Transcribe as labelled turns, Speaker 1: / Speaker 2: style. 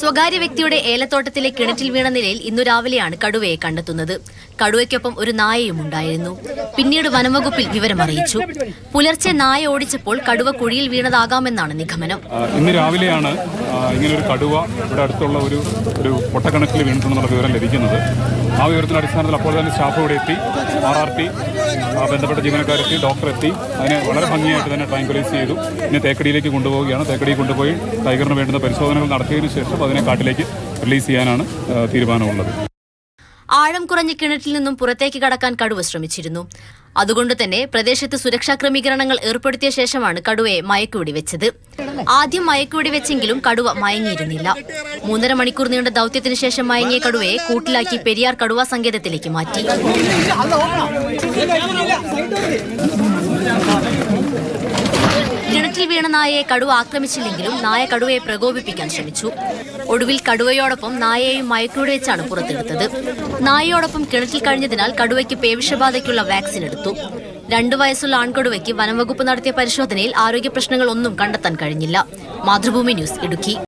Speaker 1: സ്വകാര്യ വ്യക്തിയുടെ ഏലത്തോട്ടത്തിലെ കിണറ്റിൽ വീണ നിലയിൽ ഇന്നു രാവിലെയാണ് കടുവയെ കണ്ടെത്തുന്നത്. കടുവയ്ക്കൊപ്പം ഒരു നായയും ഉണ്ടായിരുന്നു. പിന്നീട് വനംവകുപ്പിൽ വിവരമറിയിച്ചു പുലർച്ചെ നായ ഓടിച്ചപ്പോൾ കടുവ കുഴിയിൽ വീണതാകാമെന്നാണ് നിഗമനം.
Speaker 2: ഇന്ന് രാവിലെയാണ് ഇങ്ങനൊരു കടുവ ഇവിടെ അടുത്തുള്ള ഒരു ഒരു പൊട്ടക്കണക്കിൽ വീണിട്ടുണ്ടെന്നുള്ള വിവരം ലഭിക്കുന്നത്. ആ വിവരത്തിന്റെ അടിസ്ഥാനത്തിൽ അപ്പോൾ തന്നെ സ്റ്റാഫ് ഇവിടെ എത്തി ആർ ആർ ടി ബന്ധപ്പെട്ട ജീവനക്കാരെത്തി ഡോക്ടർ എത്തി അതിനെ വളരെ ഭംഗിയായിട്ട് തന്നെ ട്രാങ്കുലൈസ് ചെയ്തു. ഇനി തേക്കടിയിലേക്ക് കൊണ്ടുപോവുകയാണ്. തേക്കടിയിൽ കൊണ്ടുപോയി ടൈഗറിന് വേണ്ടുന്ന പരിശോധനകൾ നടത്തിയതിനു ശേഷം അതിനെ കാട്ടിലേക്ക് റിലീസ് ചെയ്യാനാണ് തീരുമാനമുള്ളത്.
Speaker 1: ആഴം കുറഞ്ഞ കിണറ്റിൽ നിന്നും പുറത്തേക്ക് കടക്കാൻ കടുവ ശ്രമിച്ചിരുന്നു. അതുകൊണ്ട് തന്നെ പ്രദേശത്ത് സുരക്ഷാ ക്രമീകരണങ്ങൾ ഏർപ്പെടുത്തിയ ശേഷമാണ് കടുവയെ മയക്കുവെടി വെച്ചത്. ആദ്യം മയക്കുവെടി വെച്ചെങ്കിലും കടുവ മയങ്ങിയിരുന്നില്ല. മൂന്നര മണിക്കൂർ നീണ്ട ദൌത്യത്തിന് ശേഷം മയങ്ങിയ കടുവയെ കൂട്ടിലാക്കി പെരിയാർ കടുവ സങ്കേതത്തിലേക്ക് മാറ്റി കിണറ്റിൽ വീണ നായയെ കടുവ ആക്രമിച്ചില്ലെങ്കിലും നായ കടുവയെ പ്രകോപിപ്പിക്കാൻ ശ്രമിച്ചു. ഒടുവിൽ കടുവയോടൊപ്പം നായയെയും മയക്കൂടെ വെച്ചാണ് പുറത്തെടുത്തത്. നായയോടൊപ്പം കിണറ്റിൽ കഴിഞ്ഞതിനാൽ കടുവയ്ക്ക് പേവിഷബാധയ്ക്കുള്ള വാക്സിൻ എടുത്തു. രണ്ടു വയസ്സുള്ള ആൺകടുവയ്ക്ക് വനംവകുപ്പ് നടത്തിയ പരിശോധനയിൽ ആരോഗ്യ പ്രശ്നങ്ങൾ ഒന്നും കണ്ടെത്താൻ കഴിഞ്ഞില്ല. മാതൃഭൂമി ന്യൂസ് ഇടുക്കി.